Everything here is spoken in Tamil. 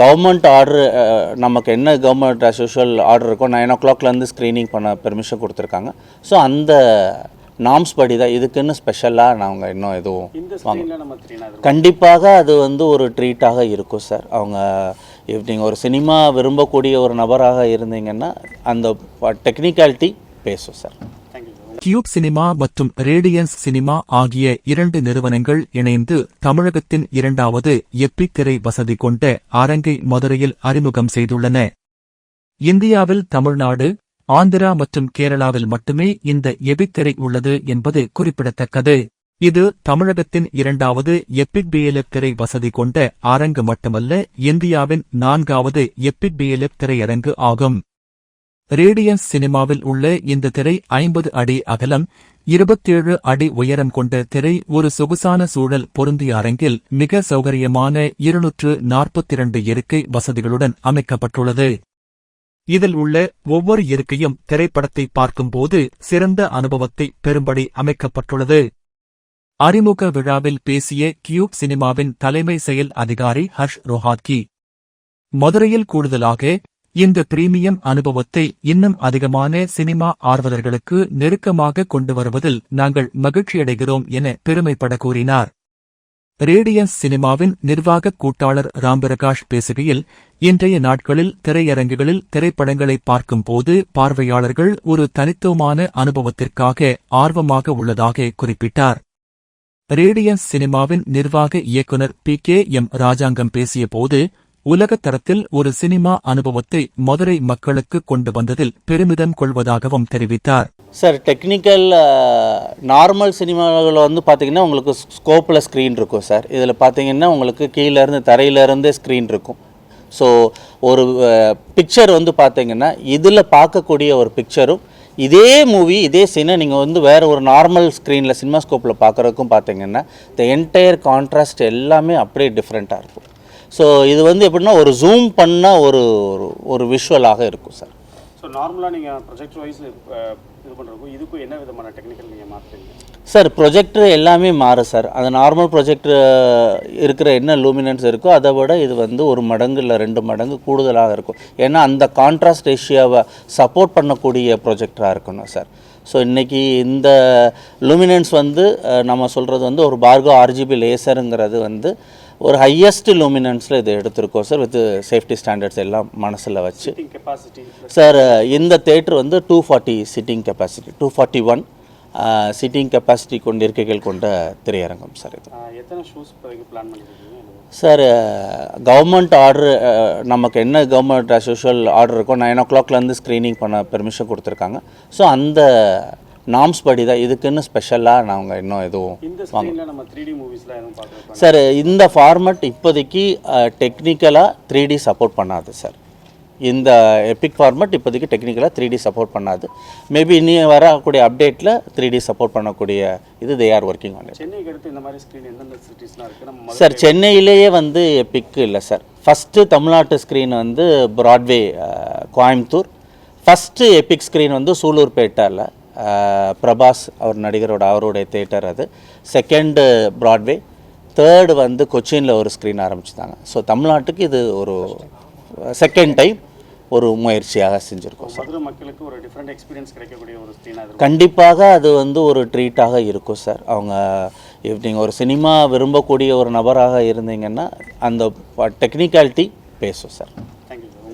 கவர்மெண்ட் ஆர்டர் நமக்கு என்ன கவர்மெண்ட் as usual ஆர்டர் இருக்கோ நைன் ஓ கிளாக்லேருந்து ஸ்க்ரீனிங் பண்ண பெர்மிஷன் கொடுத்துருக்காங்க. ஸோ அந்த நார்ம்ஸ் படி தான் இதுக்குன்னு ஸ்பெஷலாக நாங்கள் இன்னும் எதுவும் கண்டிப்பாக அது வந்து ஒரு ட்ரீட்டாக இருக்கும் சார் அவங்க if நீங்கள் ஒரு சினிமா விரும்பக்கூடிய ஒரு நபராக இருந்தீங்கன்னா அந்த டெக்னிக்காலிட்டி பேசும் சார் கியூப் சினிமா மற்றும் ரேடியன்ஸ் சினிமா ஆகிய இரண்டு நிறுவனங்கள் இணைந்து தமிழகத்தின் இரண்டாவது எப்பிக் திரை வசதி கொண்ட அரங்கை மதுரையில் அறிமுகம் செய்துள்ளன. இந்தியாவில் தமிழ்நாடு ஆந்திரா மற்றும் கேரளாவில் மட்டுமே இந்த எபிக் திரை உள்ளது என்பது குறிப்பிடத்தக்கது. இது தமிழகத்தின் இரண்டாவது எப்பிக் பிஎல்எஃப் திரை வசதி கொண்ட அரங்கு மட்டுமல்ல இந்தியாவின் நான்காவது எப்பிக் பிஎல்எஃப் திரையரங்கு ஆகும். ரேடியன்ஸ் சினிமாவில் உள்ள இந்த திரை ஐம்பது அடி அகலம் இருபத்தேழு அடி உயரம் கொண்ட திரை ஒரு சொகுசான சூழல் பொருந்திய அரங்கில் மிக சௌகரியமான இருநூற்று நாற்பத்திரண்டு இருக்கை வசதிகளுடன் அமைக்கப்பட்டுள்ளது. இதில் உள்ள ஒவ்வொரு இருக்கையும் திரைப்படத்தை பார்க்கும்போது சிறந்த அனுபவத்தை பெறும்படி அமைக்கப்பட்டுள்ளது. அறிமுக விழாவில் பேசிய கியூப் சினிமாவின் தலைமை செயல் அதிகாரி ஹர்ஷ் ரோஹாத்கி மதுரையில் கூடுதலாக இந்த பிரீமியம் அனுபவத்தை இன்னும் அதிகமான சினிமா ஆர்வலர்களுக்கு நெருக்கமாக கொண்டு வருவதில் நாங்கள் மகிழ்ச்சியடைகிறோம் என பெருமைப்பட கூறினார். ரேடியன்ஸ் சினிமாவின் நிர்வாகக் கூட்டாளர் ராம்பிரகாஷ் பேசுகையில் இன்றைய நாட்களில் திரையரங்குகளில் திரைப்படங்களை பார்க்கும்போது பார்வையாளர்கள் ஒரு தனித்துவமான அனுபவத்திற்காக ஆர்வமாக உள்ளதாக குறிப்பிட்டார். ரேடியன்ஸ் சினிமாவின் நிர்வாக இயக்குனர் பி கே எம் ராஜாங்கம் பேசியபோது உலகத் தரத்தில் ஒரு சினிமா அனுபவத்தை மதுரை மக்களுக்கு கொண்டு வந்ததில் பெருமிதம் கொள்வதாகவும் தெரிவித்தார். சார் டெக்னிக்கல் நார்மல் சினிமாவில் வந்து பார்த்தீங்கன்னா உங்களுக்கு ஸ்கோப்பில் ஸ்க்ரீன் இருக்கும் சார். இதில் பார்த்தீங்கன்னா உங்களுக்கு கீழேருந்து தரையிலேருந்தே ஸ்க்ரீன் இருக்கும். ஸோ ஒரு பிக்சர் வந்து பார்த்தீங்கன்னா இதில் பார்க்கக்கூடிய ஒரு பிக்சரும் இதே மூவி இதே சீனை நீங்கள் வந்து வேறு ஒரு நார்மல் ஸ்க்ரீனில் சினிமா ஸ்கோப்பில் பார்க்குறதுக்கும் பார்த்தீங்கன்னா த என்டையர் கான்ட்ராஸ்ட் எல்லாமே அப்படியே டிஃப்ரெண்ட்டாக இருக்கும். ஸோ இது வந்து எப்படின்னா ஒரு ஜூம் பண்ண ஒரு ஒரு- விஷுவலாக இருக்கும் சார் ஸோ நார்மலாக நீங்கள் ப்ரொஜெக்ட் வைஸ் இது பண்ணுறப்போ இதுக்கும் என்ன விதமான டெக்னிக்கல் நீங்கள் மாற்றுறீங்க சார் ப்ரொஜெக்டர் எல்லாமே மாறும் சார் அந்த நார்மல் ப்ரொஜெக்டர் இருக்கிற என்ன லூமினன்ஸ் இருக்கோ அதை விட இது வந்து ஒரு மடங்கு இல்லை ரெண்டு மடங்கு கூடுதலாக இருக்கும். ஏன்னா அந்த கான்ட்ராஸ்ட் ரேஷியோவை சப்போர்ட் பண்ணக்கூடிய ப்ரொஜெக்டராக இருக்கணும் சார் ஸோ இன்றைக்கி இந்த லூமினன்ஸ் வந்து நம்ம சொல்கிறது வந்து ஒரு பார்கோ ஆர்ஜிபி லேசருங்கிறது வந்து ஒரு ஹையஸ்ட் லூமினன்ஸில் இது எடுத்திருக்கோம் சார் வித் சேஃப்டி ஸ்டாண்டர்ட்ஸ் எல்லாம் மனசில் வச்சு. சார் இந்த தேட்டர் வந்து two forty sitting capacity two forty one sitting capacity கொண்ட இருக்கைகள் கொண்ட திரையரங்கம் சார் இது. எத்தனை ஷூஸ் இப்போதைக்கு பிளான் பண்ணியிருக்கீங்க சார் கவர்மெண்ட் ஆர்டர் நமக்கு என்ன கவர்மெண்ட் as usual ஆர்டர் இருக்கோ நைன் ஓ கிளாக்லேருந்து ஸ்க்ரீனிங் பண்ண பெர்மிஷன் கொடுத்துருக்காங்க. ஸோ அந்த நார்ம்ஸ் படி தான். இதுக்குன்னு ஸ்பெஷலாக நாங்கள் இன்னும் எதுவும் சார் இந்த ஃபார்மட் இப்போதைக்கு டெக்னிக்கலாக த்ரீ டி சப்போர்ட் பண்ணாது சார் இந்த எபிக் ஃபார்மட் இப்போதைக்கு டெக்னிக்கலாக த்ரீ டி சப்போர்ட் பண்ணாது. மேபி இனி வரக்கூடிய அப்டேட்டில் த்ரீ டி சப்போர்ட் பண்ணக்கூடிய இது they are working on sir சென்னையிலேயே வந்து எபிக் இல்லை சார் ஃபஸ்ட்டு தமிழ்நாட்டு ஸ்க்ரீன் வந்து Broadway Coimbatore. First epic screen வந்து சூலூர்பேட்டாவில் பிரபாஸ் அவர் நடிகரோட அவருடைய தேட்டர் அது. செகண்டு ப்ராட்வே தேர்டு வந்து கொச்சினில் ஒரு ஸ்க்ரீன் ஆரம்பிச்சிட்டாங்க. ஸோ தமிழ்நாட்டுக்கு இது ஒரு செகண்ட் டைம் ஒரு முயற்சியாக செஞ்சுருக்கோம் சார் மக்களுக்கு ஒரு டிஃப்ரெண்ட் எக்ஸ்பீரியன்ஸ் கிடைக்கக்கூடிய ஒரு ஸ்க்ரீனாக கண்டிப்பாக அது வந்து ஒரு ட்ரீட்டாக இருக்கும் சார் அவங்க if நீங்கள் ஒரு சினிமா விரும்பக்கூடிய ஒரு நபராக இருந்தீங்கன்னா அந்த டெக்னிக்காலிட்டி பேசும் சார்